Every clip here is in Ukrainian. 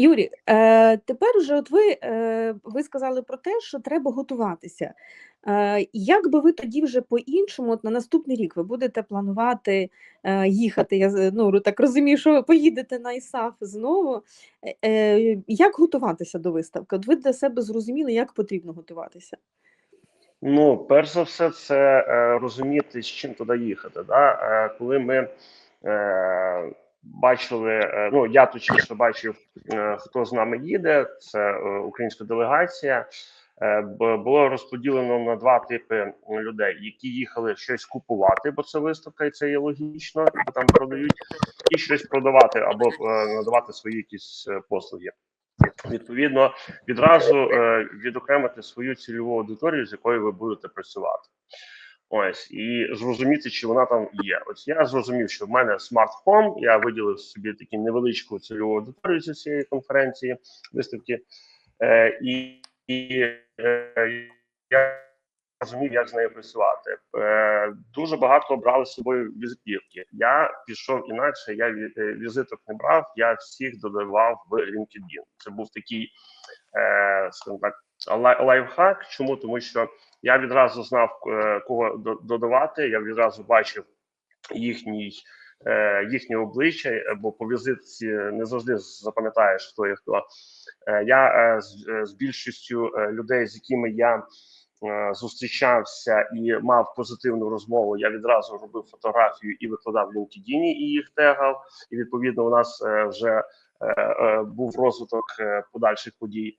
Юрій, е, тепер уже от ви, е, ви сказали про те, що треба готуватися. Е, як би ви тоді вже по-іншому, от на наступний рік ви будете планувати е, їхати? Я ну, так розумію, що ви поїдете на ІСАФ знову. Е, е, як готуватися до виставки? От ви для себе зрозуміли, як потрібно готуватися? Ну, перш за все, це е, розуміти, з чим туди їхати. Да? Е, коли ми е, бачили, е, ну я точніше бачив, е, хто з нами їде, це е, українська делегація. Було розподілено на два типи людей, які їхали щось купувати, бо це виставка, і це є логічно, там продають, і щось продавати або надавати свої якісь послуги. Відповідно, відразу відокремити свою цільову аудиторію, з якою ви будете працювати. Ось і зрозуміти, чи вона там є. Ось я зрозумів, що в мене смарт home, я виділив собі таку невеличку цільову аудиторію зі цієї конференції, виставки, е, і, і е, я розумів, як з нею працювати. Е, дуже багато брали з собою візитівки. Я пішов інакше, я е, візиток не брав, я всіх додавав в LinkedIn. Це був такий, е, скажімо так, лай- лайфхак. Чому? Тому що я відразу знав, е, кого додавати, я відразу бачив їхній. е, Їхнє обличчя, е, бо по візитці не завжди запам'ятаєш, хто є хто. Я з, більшістю людей, з якими я зустрічався і мав позитивну розмову, я відразу робив фотографію і викладав в LinkedIn і їх тегав. І відповідно у нас вже був розвиток подальших подій.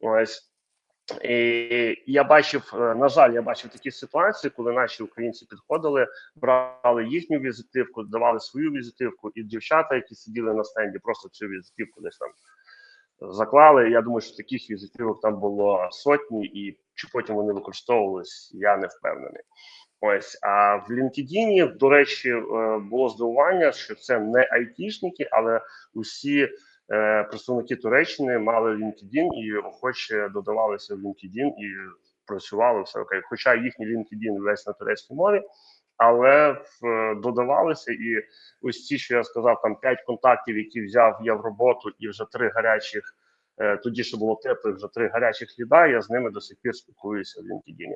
Ось. І я бачив, е, на жаль, я бачив такі ситуації, коли наші українці підходили, брали їхню візитивку, давали свою візитивку, і дівчата, які сиділи на стенді, просто цю візитивку десь там заклали. Я думаю, що таких візитивок там було сотні, і чи потім вони використовувались, я не впевнений. Ось а в LinkedIn, до речі, е, було здивування, що це не айтішники, але усі представники Туреччини мали LinkedIn і охоче додавалися в LinkedIn і працювали все окей. Хоча їхній LinkedIn весь на турецькій мові, але е, додавалися і ось ці, що я сказав, там п'ять контактів, які взяв я в роботу, і вже три гарячих. е, Тоді ще було тепло, вже три гарячих ліда. Я з ними до сих пір спілкуюся в LinkedIn.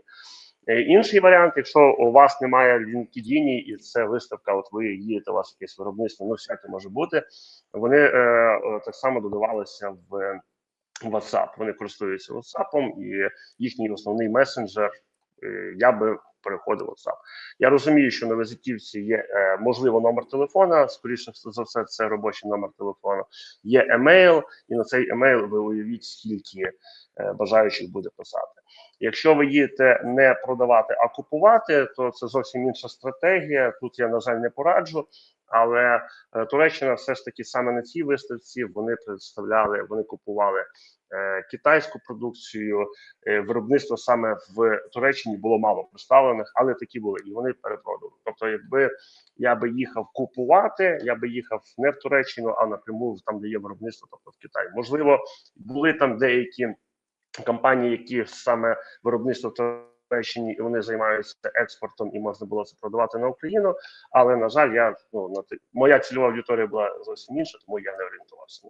Е, Інший варіант, якщо у вас немає LinkedIn і це виставка, от ви їдете, у вас якесь виробництво, ну всяке може бути. Вони е, е, так само додавалися в WhatsApp. Вони користуються WhatsApp, і їхній основний месенджер. е, Я би переходив WhatsApp. Я розумію, що на візитівці є е, можливо номер телефона. Скоріше за все, це робочий номер телефону. Є емейл, і на цей емейл ви уявіть, скільки е, бажаючих буде писати. Якщо ви їдете не продавати, а купувати, то це зовсім інша стратегія. Тут я на жаль не пораджу. Але е, Туреччина все ж таки саме на цій виставці вони представляли, вони купували е, китайську продукцію. Е, виробництво саме в Туреччині було мало представлених, але такі були, і вони перепродали. Тобто, якби я би їхав купувати, я би їхав не в Туреччину, а напряму там, де є виробництво, тобто в Китай. Можливо, були там деякі компанії, які саме виробництво Туреччині, і вони займаються експортом, і можна було це продавати на Україну. Але на жаль, я ну на моя цільова аудиторія була зовсім інша, тому я не орієнтувався.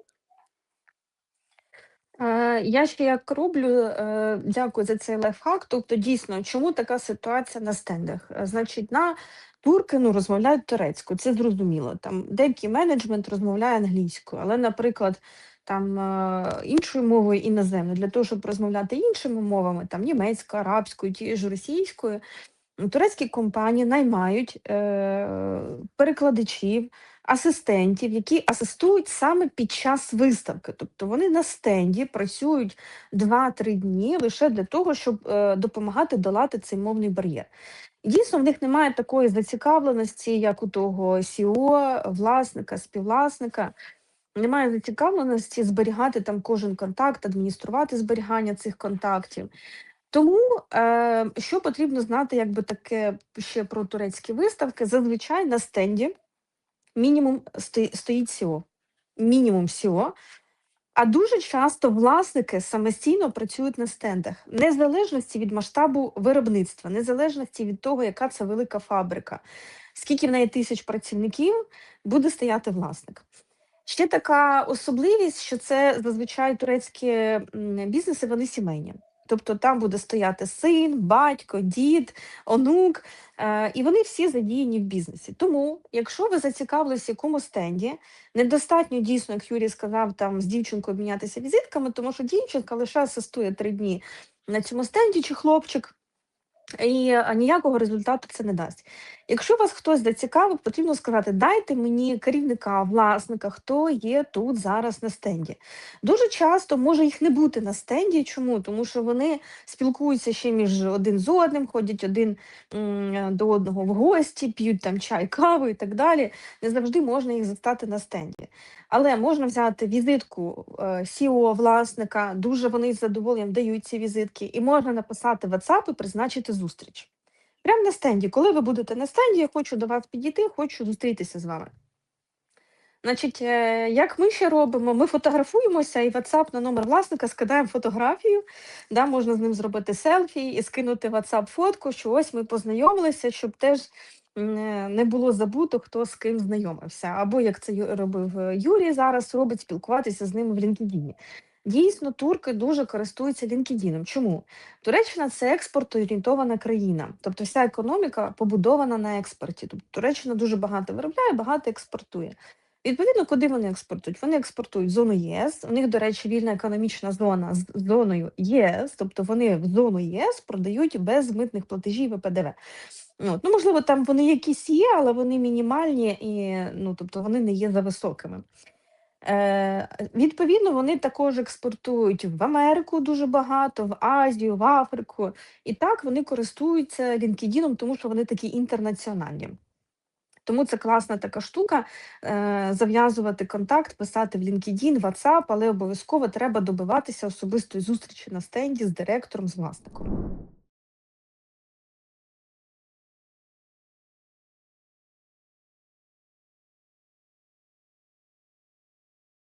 Е, Я ще як роблю, е, дякую за цей лайфхак. Тобто, дійсно, чому така ситуація на стендах? Е, Значить, на турки ну, розмовляють турецькою, це зрозуміло. Там деякий менеджмент розмовляє англійською, але, наприклад, там е, іншою мовою іноземною, для того, щоб розмовляти іншими мовами, там німецькою, арабською, тією ж російською, турецькі компанії наймають е, перекладачів, асистентів, які асистують саме під час виставки. Тобто вони на стенді працюють 2-3 дні лише для того, щоб е, допомагати долати цей мовний бар'єр. Дійсно, в них немає такої зацікавленості, як у того СІО, власника, співвласника. Немає зацікавленості зберігати там кожен контакт, адмініструвати зберігання цих контактів. Тому е, що потрібно знати, якби таке ще про турецькі виставки, зазвичай на стенді мінімум сто- стоїть СІО. Мінімум СІО. А дуже часто власники самостійно працюють на стендах, незалежності від масштабу виробництва, незалежності від того, яка це велика фабрика, скільки в неї тисяч працівників, буде стояти власник. Ще така особливість, що це зазвичай турецькі бізнеси, вони сімейні. Тобто там буде стояти син, батько, дід, онук, е, і вони всі задіяні в бізнесі. Тому, якщо ви зацікавились в якомусь стенді, недостатньо дійсно, як Юрій сказав, там з дівчинкою обмінятися візитками, тому що дівчинка лише асистує три дні на цьому стенді чи хлопчик. І ніякого результату це не дасть. Якщо вас хтось зацікавив, потрібно сказати, дайте мені керівника, власника, хто є тут зараз на стенді. Дуже часто може їх не бути на стенді. Чому? Тому що вони спілкуються ще між один з одним, ходять один до одного в гості, п'ють там чай, каву і так далі. Не завжди можна їх застати на стенді. Але можна взяти візитку е, CEO власника, дуже вони з задоволенням дають ці візитки, і можна написати WhatsApp і призначити зустріч. Прямо на стенді. Коли ви будете на стенді, я хочу до вас підійти, хочу зустрітися з вами. Значить, е, як ми ще робимо? Ми фотографуємося і WhatsApp на номер власника скидаємо фотографію. Да, можна з ним зробити селфі і скинути WhatsApp фотку, що ось ми познайомилися, щоб теж е, не було забуто, хто з ким знайомився. Або як це робив е, Юрій зараз, робить спілкуватися з ними в LinkedIn. Дійсно, турки дуже користуються LinkedIn. Чому? Туреччина це експортоорієнтована країна, тобто вся економіка побудована на експорті. Тобто Туреччина дуже багато виробляє, багато експортує. Відповідно, куди вони експортують? Вони експортують зону ЄС. У них, до речі, вільна економічна зона з зоною ЄС, тобто вони в зону єС продають без митних платежів і ПДВ. От. Ну, можливо, там вони якісь є, але вони мінімальні і ну, тобто вони не є за високими. Е, відповідно, вони також експортують в Америку дуже багато, в Азію, в Африку. І так вони користуються LinkedIn, тому що вони такі інтернаціональні. Тому це класна така штука е, зав'язувати контакт, писати в LinkedIn, WhatsApp, але обов'язково треба добиватися особистої зустрічі на стенді з директором, з власником.